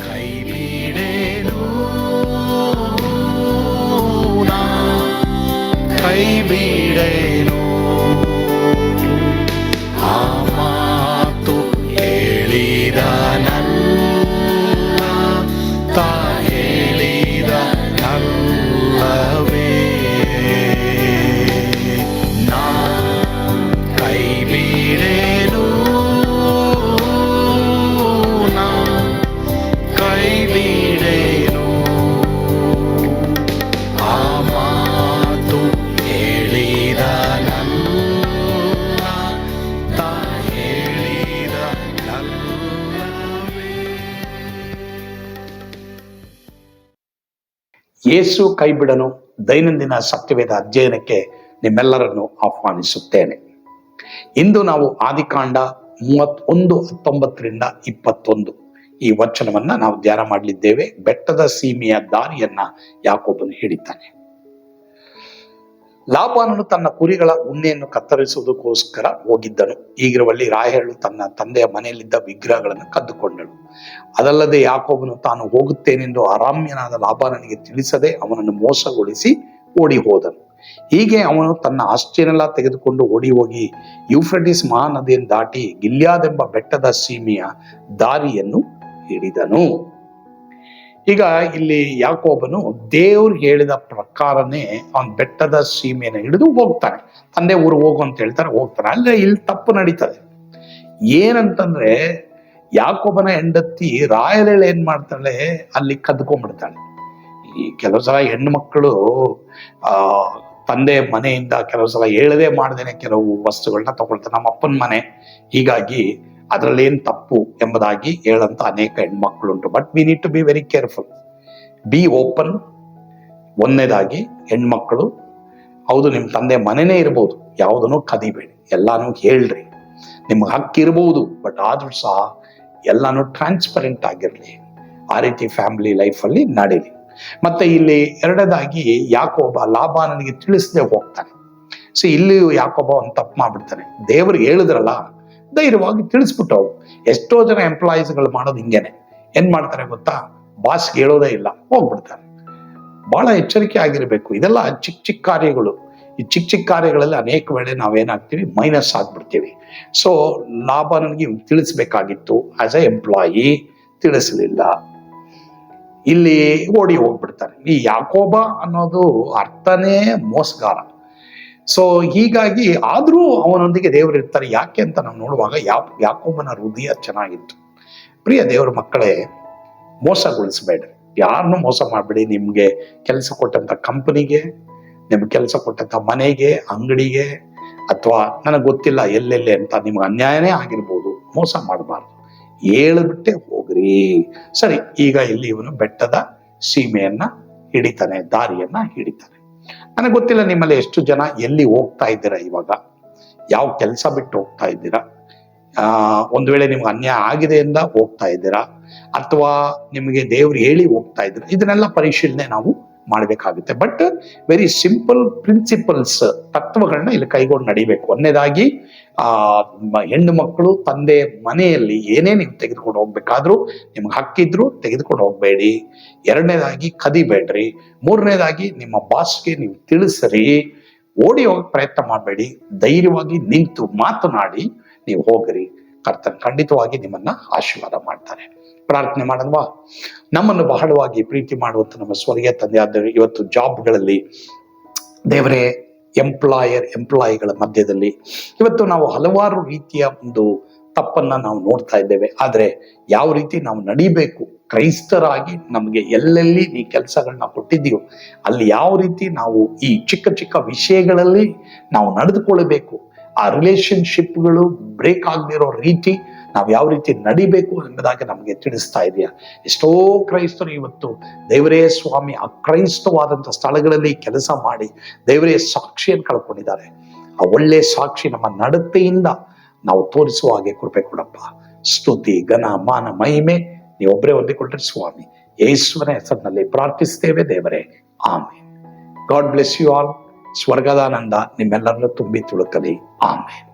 കൈവിടേനോ കൈവിടേനോ ಯೇಸು ಕೈಬಿಡನು ದೈನಂದಿನ ಸತ್ಯವೇದ ಅಧ್ಯಯನಕ್ಕೆ ನಿಮ್ಮೆಲ್ಲರನ್ನು ಆಹ್ವಾನಿಸುತ್ತೇನೆ. ಇಂದು ನಾವು ಆದಿಕಾಂಡ ಮೂವತ್ತೊಂದು ಹತ್ತೊಂಬತ್ತರಿಂದ ಇಪ್ಪತ್ತೊಂದು. ಈ ವಚನವನ್ನ ನಾವು ಧ್ಯಾನ ಮಾಡಲಿದ್ದೇವೆ. ಬೆಟ್ಟದ ಸೀಮೆಯ ದಾರಿಯನ್ನ ಯಾಕೊಬ್ಬನು ಹಿಡಿತಾನೆ. ಲಾಬಾನನು ತನ್ನ ಕುರಿಗಳ ಉಣ್ಣೆಯನ್ನು ಕತ್ತರಿಸುವುದಕ್ಕೋಸ್ಕರ ಹೋಗಿದ್ದನು. ಈಗಿರುವಲ್ಲಿ ರಾಹೇಳು ತನ್ನ ತಂದೆಯ ಮನೆಯಲ್ಲಿದ್ದ ವಿಗ್ರಹಗಳನ್ನು ಕದ್ದುಕೊಂಡಳು. ಅದಲ್ಲದೆ ಯಾಕೋಬನು, ತಾನು ಹೋಗುತ್ತೇನೆಂದು ಆರಾಮ್ಯನಾದ ಲಾಬಾನನಿಗೆ ತಿಳಿಸದೆ ಅವನನ್ನು ಮೋಸಗೊಳಿಸಿ ಓಡಿ ಹೋದನು ಹೀಗೆ ಅವನು ತನ್ನ ಆಸ್ತಿಯನ್ನೆಲ್ಲ ತೆಗೆದುಕೊಂಡು ಓಡಿ ಹೋಗಿ ಯೂಫ್ರಟಿಸ್ ಮಹಾನದಿಯನ್ನು ದಾಟಿ ಗಿಲ್ಯಾದೆಂಬ ಬೆಟ್ಟದ ಸೀಮೆಯ ದಾರಿಯನ್ನು ಹಿಡಿದನು. ಈಗ ಇಲ್ಲಿ ಯಾಕೋಬನು ದೇವ್ರು ಹೇಳಿದ ಪ್ರಕಾರನೇ ಅವನ್ ಬೆಟ್ಟದ ಸೀಮೆಯನ್ನು ಹಿಡಿದು ಹೋಗ್ತಾನೆ. ತಂದೆ ಊರು ಹೋಗು ಅಂತ ಹೇಳ್ತಾರೆ, ಹೋಗ್ತಾನೆ. ಅಲ್ಲೇ ಇಲ್ಲಿ ತಪ್ಪು ನಡೀತದೆ. ಏನಂತಂದ್ರೆ ಯಾಕೋಬನ ಹೆಂಡತಿ ರಾಯಲೇಳು ಏನ್ ಮಾಡ್ತಾಳೆ? ಅಲ್ಲಿ ಕದ್ಕೊಂಡ್ಬಿಡ್ತಾಳೆ. ಈ ಕೆಲವು ಸಲ ಹೆಣ್ಣು ಮಕ್ಕಳು ಆ, ತಂದೆ ಮನೆಯಿಂದ ಕೆಲವು ಸಲ ಹೇಳದೆ ಮಾಡ್ದೇನೆ ಕೆಲವು ವಸ್ತುಗಳನ್ನ ತಗೊಳ್ತಾರೆ ನಮ್ಮ ಅಪ್ಪನ ಮನೆ. ಹೀಗಾಗಿ ಅದರಲ್ಲಿ ಏನ್ ತಪ್ಪು ಎಂಬುದಾಗಿ ಹೇಳಂತ ಅನೇಕ ಹೆಣ್ಮಕ್ಳುಂಟು. But we need to be very careful be open ಒಂದನೇದಾಗಿ ಹೆಣ್ಮಕ್ಳು, ಹೌದು ನಿಮ್ಮ ತಂದೆ ಮನೆನೇ ಇರ್ಬೋದು, ಯಾವುದನ್ನು ಕದಿಬೇಡಿ, ಎಲ್ಲಾನು ಹೇಳ್ರಿ. ನಿಮ್ಗೆ ಹಕ್ಕಿರ್ಬೋದು ಬಟ್ ಆದ್ರೂ ಸಹ ಎಲ್ಲಾನು ಟ್ರಾನ್ಸ್ಪರೆಂಟ್ ಆಗಿರಲಿ. ಆ ರೀತಿ ಫ್ಯಾಮಿಲಿ ಲೈಫಲ್ಲಿ ನಡೀಲಿ. ಮತ್ತೆ ಇಲ್ಲಿ ಎರಡನೇದಾಗಿ ಯಾಕೊಬ್ಬ ಲಾಭ ನನಗೆ ತಿಳಿಸದೆ ಹೋಗ್ತಾನೆ. ಸೊ ಇಲ್ಲಿ ಯಾಕೊಬ್ಬ ಒಂದು ತಪ್ಪು ಮಾಡ್ಬಿಡ್ತಾನೆ. ದೇವ್ರಿಗೆ ಹೇಳಿದ್ರಲ್ಲ ಧೈರ್ಯವಾಗಿ ತಿಳಿಸ್ಬಿಟ್ಟು ಎಷ್ಟೋ ಜನ ಎಂಪ್ಲಾಯೀಸ್ಗಳು ಮಾಡೋದು ಹಿಂಗೇನೆ. ಏನ್ ಮಾಡ್ತಾರೆ ಗೊತ್ತಾ? ಬಾಸ್ ಹೇಳೋದೇ ಇಲ್ಲ. ಹೋಗ್ಬಿಡ್ತಾರೆ. ಬಹಳ ಎಚ್ಚರಿಕೆ ಆಗಿರಬೇಕು. ಇದೆಲ್ಲ ಚಿಕ್ಕ ಚಿಕ್ಕ ಕಾರ್ಯಗಳು. ಈ ಚಿಕ್ಕ ಚಿಕ್ಕ ಕಾರ್ಯಗಳಲ್ಲಿ ಅನೇಕ ವೇಳೆ ನಾವೇನಾಗ್ತೀವಿ? ಮೈನಸ್ ಆಗ್ಬಿಡ್ತೀವಿ. ಸೊ ಲಾಭ ನನಗೆ ತಿಳಿಸ್ಬೇಕಾಗಿತ್ತು. ಆಸ್ ಎ ಎಂಪ್ಲಾಯಿ ತಿಳಿಸಲಿಲ್ಲ. ಇಲ್ಲಿ ಓಡಿ ಹೋಗ್ಬಿಡ್ತಾರೆ. ಈ ಯಾಕೋಬ ಅನ್ನೋದು ಅರ್ಥನೇ ಮೋಸಗಾರ. ಸೊ ಹೀಗಾಗಿ ಆದರೂ ಅವನೊಂದಿಗೆ ದೇವರು ಇರ್ತಾರೆ. ಯಾಕೆ ಅಂತ ನಾವು ನೋಡುವಾಗ ಯಾ ಹೃದಯ ಚೆನ್ನಾಗಿತ್ತು. ಪ್ರಿಯ ದೇವರ ಮಕ್ಕಳೇ, ಮೋಸಗೊಳಿಸಬೇಡ್ರಿ. ಯಾರನ್ನೂ ಮೋಸ ಮಾಡಬೇಡಿ. ನಿಮ್ಗೆ ಕೆಲಸ ಕೊಟ್ಟಂತ ಕಂಪನಿಗೆ, ನಿಮ್ಗೆ ಕೆಲಸ ಕೊಟ್ಟಂತ ಮನೆಗೆ, ಅಂಗಡಿಗೆ, ಅಥವಾ ನನಗೆ ಗೊತ್ತಿಲ್ಲ ಎಲ್ಲೆಲ್ಲಿ ಅಂತ ನಿಮ್ಗೆ ಅನ್ಯಾಯನೇ ಆಗಿರ್ಬೋದು. ಮೋಸ ಮಾಡಬಾರ್ದು. ಹೇಳ್ಬಿಟ್ಟೆ ಹೋಗ್ರಿ. ಸರಿ, ಈಗ ಇಲ್ಲಿ ಇವನು ಬೆಟ್ಟದ ಸೀಮೆಯನ್ನ ಹಿಡಿತಾನೆ, ದಾರಿಯನ್ನ ಹಿಡಿತಾನೆ. ನನಗೆ ಗೊತ್ತಿಲ್ಲ ನಿಮ್ಮಲ್ಲಿ ಎಷ್ಟು ಜನ ಎಲ್ಲಿ ಹೋಗ್ತಾ ಇದ್ದೀರಾ ಇವಾಗ. ಯಾವ ಕೆಲಸ ಬಿಟ್ಟು ಹೋಗ್ತಾ ಇದ್ದೀರಾ. ಆ, ಒಂದು ವೇಳೆ ನಿಮ್ಗೆ ಅನ್ಯಾಯ ಆಗಿದೆ ಅಂತ ಹೋಗ್ತಾ ಇದ್ದೀರಾ. ಅಥವಾ ನಿಮಗೆ ದೇವ್ರು ಹೇಳಿ ಹೋಗ್ತಾ ಇದ್ದೀರಾ ಇದನ್ನೆಲ್ಲ ಪರಿಶೀಲನೆ ನಾವು ಮಾಡಬೇಕಾಗುತ್ತೆ. ಬಟ್ ವೆರಿ ಸಿಂಪಲ್ ಪ್ರಿನ್ಸಿಪಲ್ಸ್ ತತ್ವಗಳನ್ನ ಇಲ್ಲಿ ಕೈಗೊಂಡು ನಡಿಬೇಕು. ಒಂದನೇದಾಗಿ ಆ ಹೆಣ್ಣು ಮಕ್ಕಳು ತಂದೆ ಮನೆಯಲ್ಲಿ ಏನೇ ನೀವು ತೆಗೆದುಕೊಂಡು ಹೋಗ್ಬೇಕಾದ್ರೂ, ನಿಮ್ಗೆ ಹಕ್ಕಿದ್ರು ತೆಗೆದುಕೊಂಡು ಹೋಗ್ಬೇಡಿ. ಎರಡನೇದಾಗಿ ಕದಿಬೇಡ್ರಿ. ಮೂರನೇದಾಗಿ ನಿಮ್ಮ ಬಾಸ್ಗೆ ನೀವು ತಿಳಿಸ್ರಿ. ಓಡಿ ಹೋಗಕ್ಕೆ ಪ್ರಯತ್ನ ಮಾಡಬೇಡಿ. ಧೈರ್ಯವಾಗಿ ನಿಂತು ಮಾತನಾಡಿ ನೀವು ಹೋಗ್ರಿ. ಕರ್ತನ್ ಖಂಡಿತವಾಗಿ ನಿಮ್ಮನ್ನ ಆಶೀರ್ವಾದ ಮಾಡ್ತಾರೆ. ಪ್ರಾರ್ಥನೆ ಮಾಡಲ್ವಾ? ನಮ್ಮನ್ನು ಬಹಳವಾಗಿ ಪ್ರೀತಿ ಮಾಡುವಂತ ನಮ್ಮ ಸ್ವರ್ಗೀಯ ತಂದೆ ಆದರೆ ಇವತ್ತು ಜಾಬ್ಗಳಲ್ಲಿ ದೇವರೇ ಎಂಪ್ಲಾಯರ್ ಎಂಪ್ಲಾಯಿಗಳ ಮಧ್ಯದಲ್ಲಿ ಇವತ್ತು ನಾವು ಹಲವಾರು ರೀತಿಯ ಒಂದು ತಪ್ಪನ್ನ ನಾವು ನೋಡ್ತಾ ಇದ್ದೇವೆ. ಆದರೆ ಯಾವ ರೀತಿ ನಾವು ನಡಿಬೇಕು? ಕ್ರೈಸ್ತರಾಗಿ ನಮಗೆ ಎಲ್ಲೆಲ್ಲಿ ಈ ಕೆಲಸಗಳನ್ನ ಕೊಟ್ಟಿದ್ದೀವೋ ಅಲ್ಲಿ ಯಾವ ರೀತಿ ನಾವು ಈ ಚಿಕ್ಕ ಚಿಕ್ಕ ವಿಷಯಗಳಲ್ಲಿ ನಾವು ನಡೆದುಕೊಳ್ಳಬೇಕು? ಆ ರಿಲೇಶನ್ಶಿಪ್ಗಳು ಬ್ರೇಕ್ ಆಗದಿರೋ ರೀತಿ ನಾವು ಯಾವ ರೀತಿ ನಡಿಬೇಕು ಎಂಬುದಾಗಿ ನಮಗೆ ತಿಳಿಸ್ತಾ ಇದೆಯಾ? ಎಷ್ಟೋ ಕ್ರೈಸ್ತರು ಇವತ್ತು ದೇವರೇ ಸ್ವಾಮಿ, ಅಕ್ರೈಸ್ತವಾದಂಥ ಸ್ಥಳಗಳಲ್ಲಿ ಕೆಲಸ ಮಾಡಿ ದೇವರೇ ಸಾಕ್ಷಿಯನ್ನು ಕಳ್ಕೊಂಡಿದ್ದಾರೆ. ಆ ಒಳ್ಳೆ ಸಾಕ್ಷಿ ನಮ್ಮ ನಡತೆಯಿಂದ ನಾವು ತೋರಿಸುವ ಹಾಗೆ ಕೃಪೆ ಕೊಡಪ್ಪ. ಸ್ತುತಿ, ಘನ, ಮಾನ, ಮಹಿಮೆ ನೀವೊಬ್ಬರೇ ಹೊಂದಿಕೊಂಡ್ರೆ ಸ್ವಾಮಿ. ಯೇಸುವನ ಹೆಸರಿನಲ್ಲಿ ಪ್ರಾರ್ಥಿಸ್ತೇವೆ ದೇವರೇ. Amen God bless you all. ಸ್ವರ್ಗದಾನಂದ ನಿಮ್ಮೆಲ್ಲರನ್ನು ತುಂಬಿ ತುಳುಕಲಿ. ಆಮೇಲೆ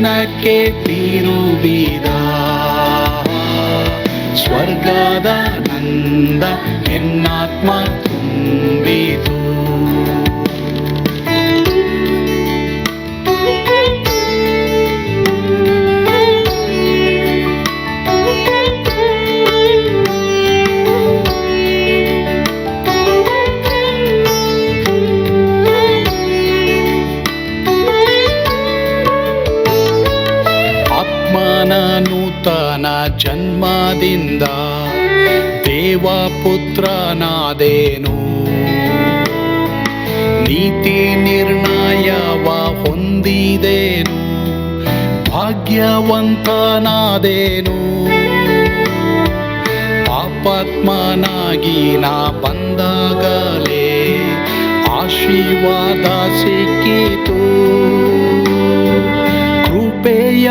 ദിനಕ್ಕೆ ತಿರುವಿದ ಸ್ವರ್ಗದ ನಂದ ಎನ್ನಾತ್ಮ ಜನ್ಮದಿಂದ ದೇವಪುತ್ರನಾದೇನು ನೀತಿ ನಿರ್ಣಯವ ಹೊಂದಿದೇನು ಭಾಗ್ಯವಂತನಾದೇನು. ಪಾಪಾತ್ಮನಾಗಿ ನಾ ಬಂದಾಗಲೇ ಆಶೀರ್ವಾದ ಸಿಕ್ಕಿತು. ಕೃಪೆಯ